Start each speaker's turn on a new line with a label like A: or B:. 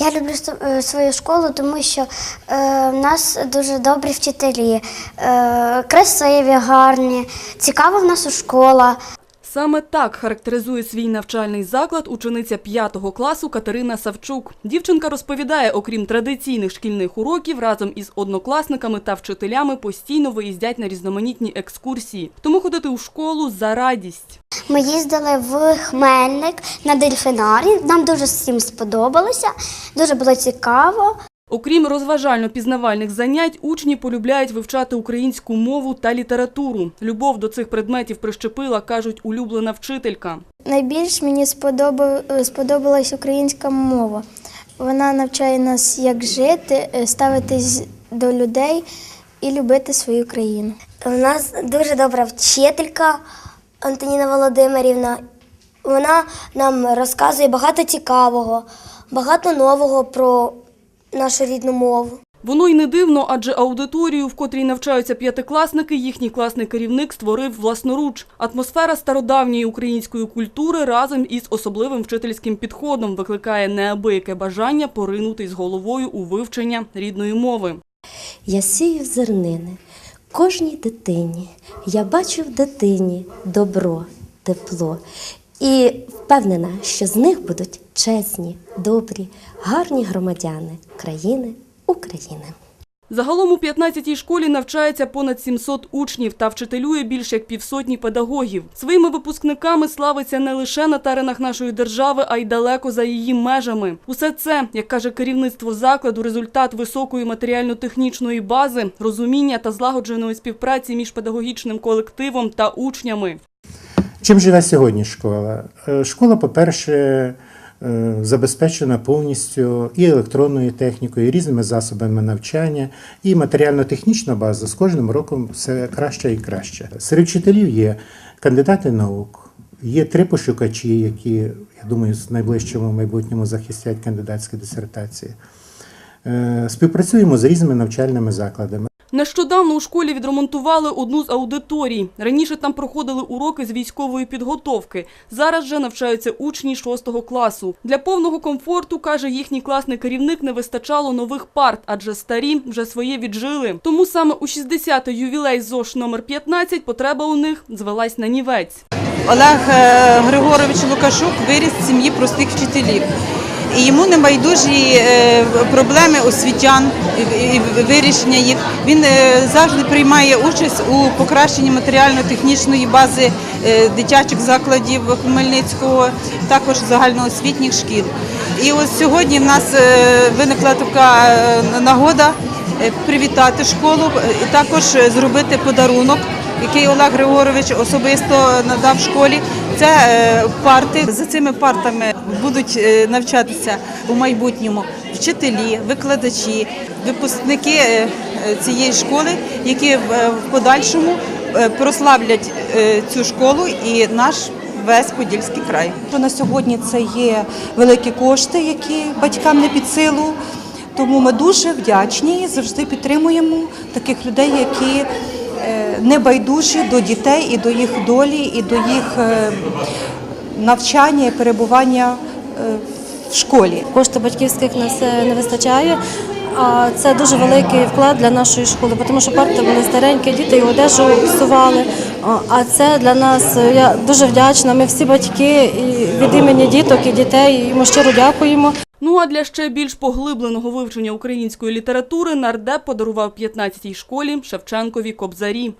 A: Я люблю е, свою школу, тому що е, в нас дуже добрі вчителі, е, красиві, гарні, цікава в нас школа.
B: Саме так характеризує свій навчальний заклад учениця 5 класу Катерина Савчук. Дівчинка розповідає, окрім традиційних шкільних уроків, разом із однокласниками та вчителями постійно виїздять на різноманітні екскурсії. Тому ходити у школу за радість.
A: Ми їздили в Хмельник на дельфінарі. Нам дуже всім сподобалося, дуже було цікаво.
B: Окрім розважально-пізнавальних занять, учні полюбляють вивчати українську мову та літературу. Любов до цих предметів прищепила, кажуть, улюблена вчителька.
C: Найбільш мені сподобав, сподобалась українська мова. Вона навчає нас, як жити, е, ставитись до людей і любити свою країну.
A: У нас дуже добра вчителька Антоніна Володимирівна. Вона нам розказує багато цікавого, багато нового про нашу рідну мову.
B: Воно й не дивно, адже аудиторію, в котрій навчаються п'ятикласники, їхній класний керівник створив власноруч. Атмосфера стародавньої української культури разом із особливим вчительським підходом викликає неабияке бажання поринути з головою у вивчення рідної мови.
D: Я сію зернини кожній дитині. Я бачу в дитині добро, тепло. І впевнена, що з них будуть чесні, добрі, гарні громадяни країни України.
B: Загалом у 15-й школі навчається понад 700 учнів та вчителює більше як півсотні педагогів. Своїми випускниками славиться не лише на теренах нашої держави, а й далеко за її межами. Усе це, як каже керівництво закладу, результат високої матеріально-технічної бази, розуміння та злагодженої співпраці між педагогічним колективом та учнями.
E: Чим живе сьогодні школа? Е, Школа, по-перше, е, забезпечена повністю і електронною технікою, і різними засобами навчання, і матеріально-технічна база з кожним роком все краще і краще. Серед вчителів є кандидати наук, є три пошукачі, які, я думаю, в найближчому майбутньому захистять кандидатські дисертації. Е, Співпрацюємо з різними навчальними закладами.
B: Нещодавно у школі відремонтували одну з аудиторій. Раніше там проходили уроки з військової підготовки. Зараз же навчаються учні 6 класу. Для повного комфорту, каже їхній класний керівник, не вистачало нових парт, адже старі вже своє віджили. Тому саме у 60-й ювілей ЗОШ номер 15 потреба у них звелась на нівець.
F: Олег е, Григорович Лукашук виріс з сім'ї простих вчителів. І йому не байдужі е, проблеми освітян і- вирішення їх. Він е, завжди приймає участь у покращенні матеріально-технічної бази е, дитячих закладів Хмельницького, також загальноосвітніх шкіл. І ось сьогодні в нас виникла така нагода привітати школу і також зробити подарунок який Олег Григорович особисто надав школі. Це е, парти. За цими партами будуть е, навчатися у майбутньому вчителі, викладачі, випускники е, цієї школи, які в подальшому прославлять цю школу і наш весь Подільський край.
G: На сьогодні це є великі кошти, які батькам не під силу. Тому ми дуже вдячні і завжди підтримуємо таких людей, які е, не байдужі до дітей і до їх долі, і до їх е, навчання і перебування е, в школі.
H: Коштів батьківських нас не вистачає. А це дуже великий вклад для нашої школи, тому що парти були старенькі, діти і одежу псували. А- це для нас я дуже вдячна. Ми всі батьки від імені діток і дітей йому щиро дякуємо.
B: Ну а для ще більш поглибленого вивчення української літератури нардеп подарував 15-й школі Шевченкові Кобзарі.